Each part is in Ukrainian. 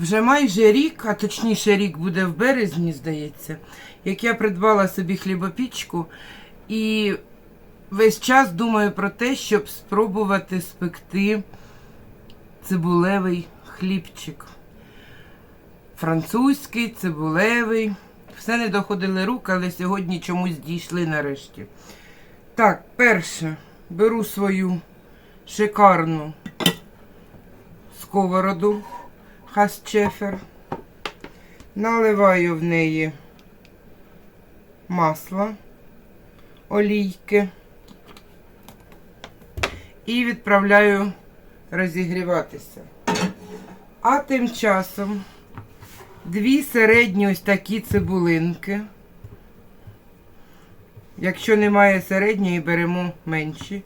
Вже майже рік, а точніше рік буде в березні, здається, як я придбала собі хлібопічку і весь час думаю про те, щоб спробувати спекти цибулевий хлібчик. Французький, цибулевий. Все не доходили рук, але сьогодні чомусь дійшли нарешті. Так, перше, беру свою шикарну сковороду хасчефер, наливаю в неї масло, олійки і відправляю розігріватися. А тим часом дві середні ось такі цибулинки. Якщо немає середньої, беремо менші.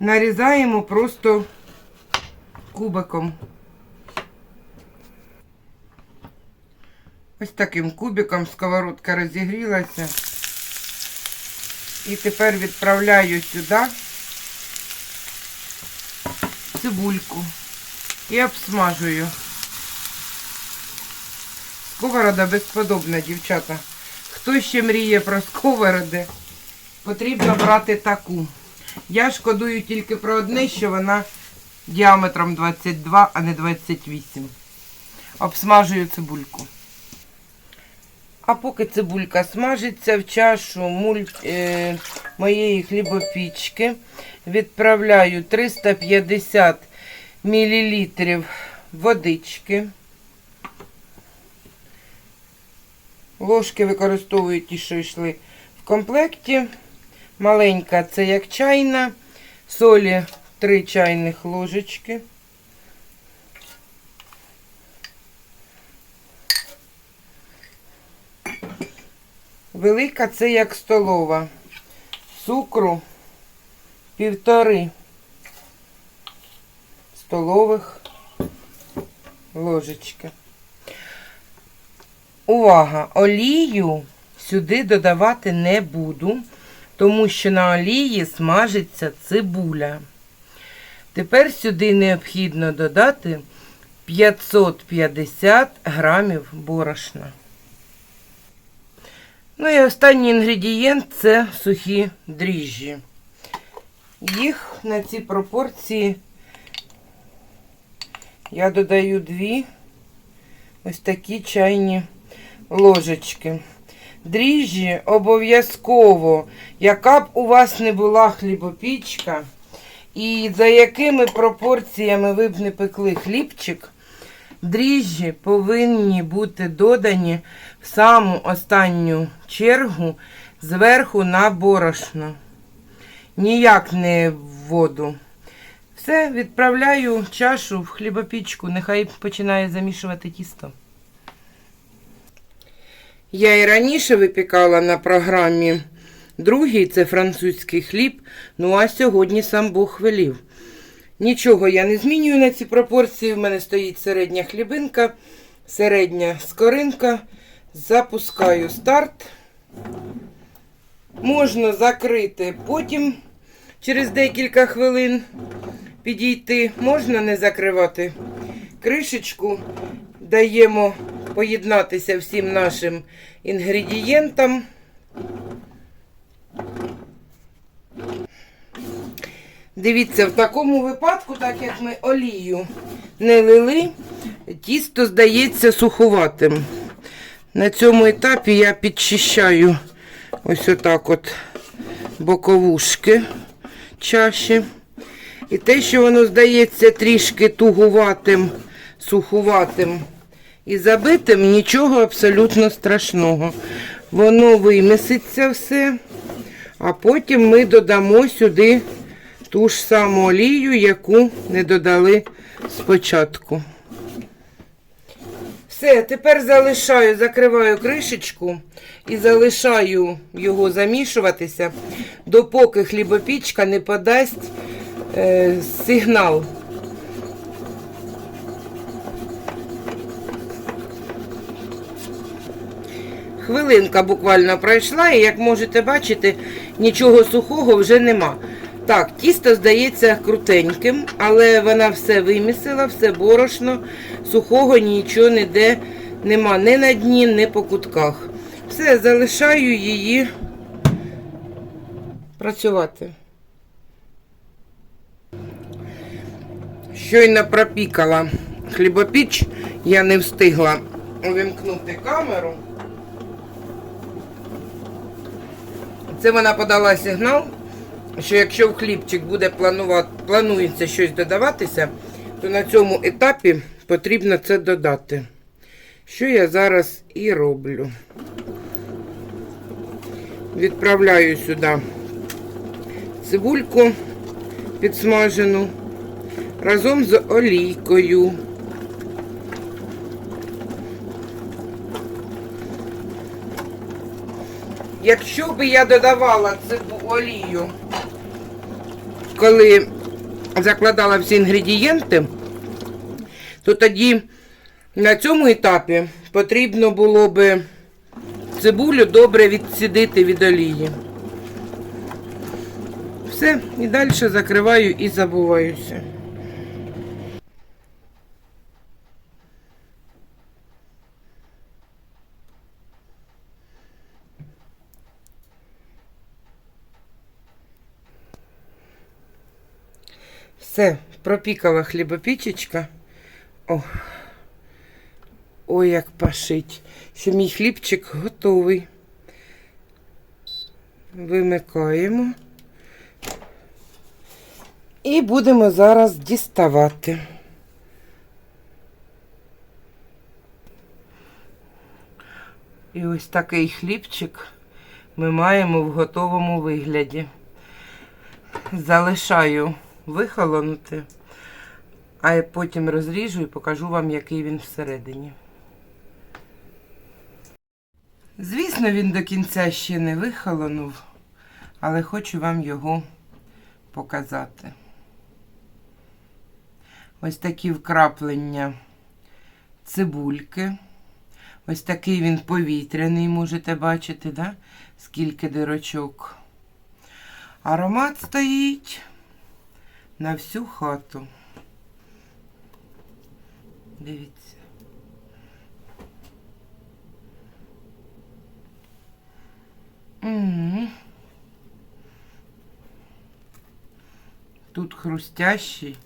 Нарізаємо просто кубиком. Ось таким кубиком сковородка розігрілася. І тепер відправляю сюди цибульку і обсмажую. Сковорода безподобна, дівчата. Хто ще мріє про сковороди, потрібно брати таку. Я шкодую тільки про одне, що вона діаметром 22, а не 28. Обсмажую цибульку. А поки цибулька смажиться в чашу е... моєї хлібопічки, відправляю 350 мл водички. Ложки використовую ті, що йшли в комплекті. Маленька це як чайна, солі 3 чайних ложечки. Велика це як столова. Цукру півтори столових ложечки. Увага! Олію сюди додавати не буду, тому що на олії смажиться цибуля. Тепер сюди необхідно додати 550 грамів борошна. Ну і останній інгредієнт це сухі дріжджі. Їх на ці пропорції я додаю дві ось такі чайні ложечки. Дріжджі обов'язково, яка б у вас не була хлібопічка, і за якими пропорціями ви б не пекли хлібчик, дріжджі повинні бути додані в саму останню чергу зверху на борошно. Ніяк не в воду. Все, відправляю чашу в хлібопічку, нехай починає замішувати тісто. Я і раніше випікала на програмі другий це французький хліб. Ну а сьогодні сам Бог велів. Нічого я не змінюю на ці пропорції. В мене стоїть середня хлібинка, середня скоринка. Запускаю старт. Можна закрити потім через декілька хвилин підійти. Можна не закривати кришечку. Даємо поєднатися всім нашим інгредієнтам. Дивіться, в такому випадку, так як ми олію не лили, тісто здається суховатим. На цьому етапі я підчищаю ось отак от боковушки чаші. І те, що воно здається трішки тугуватим, сухуватим і забитим, нічого абсолютно страшного. Воно виміситься все, а потім ми додамо сюди ту ж саму олію, яку не додали спочатку. Все, тепер залишаю, закриваю кришечку і залишаю його замішуватися, допоки хлібопічка не подасть е, сигнал. Хвилинка буквально пройшла, і як можете бачити, нічого сухого вже нема. Так, тісто здається крутеньким, але вона все вимісила, все борошно, сухого нічого ніде нема. Ні на дні, ні по кутках. Все, залишаю її працювати. Щойно пропікала хлібопіч, я не встигла увімкнути камеру. Це вона подала сигнал, що якщо в хлібчик буде планувати, планується щось додаватися, то на цьому етапі потрібно це додати. Що я зараз і роблю. Відправляю сюди цибульку підсмажену разом з олійкою. Якщо би я додавала цибу олію, коли закладала всі інгредієнти, то тоді на цьому етапі потрібно було би цибулю добре відсідити від олії. Все, і далі закриваю і забуваюся. Все, пропікала хлібопічечка. О, ой, як пашить. Що мій хлібчик готовий. Вимикаємо. І будемо зараз діставати. І ось такий хлібчик ми маємо в готовому вигляді. Залишаю вихолонути, а я потім розріжу і покажу вам, який він всередині. Звісно, він до кінця ще не вихолонув, але хочу вам його показати. Ось такі вкраплення цибульки. Ось такий він повітряний, можете бачити, да? скільки дирочок. Аромат стоїть на всю хату. Дивіться. Угу. Тут хрустящий.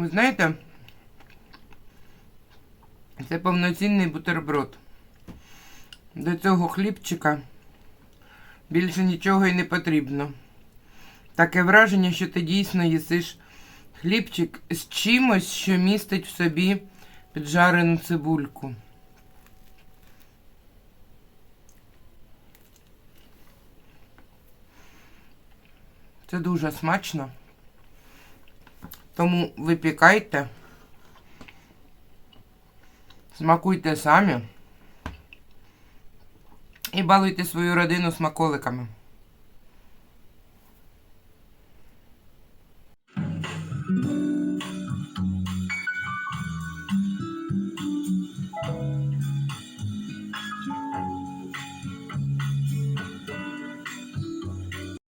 Ви знаєте, це повноцінний бутерброд. До цього хлібчика більше нічого і не потрібно. Таке враження, що ти дійсно їсиш хлібчик з чимось, що містить в собі піджарену цибульку. Це дуже смачно. Тому випікайте, смакуйте самі і балуйте свою родину смаколиками.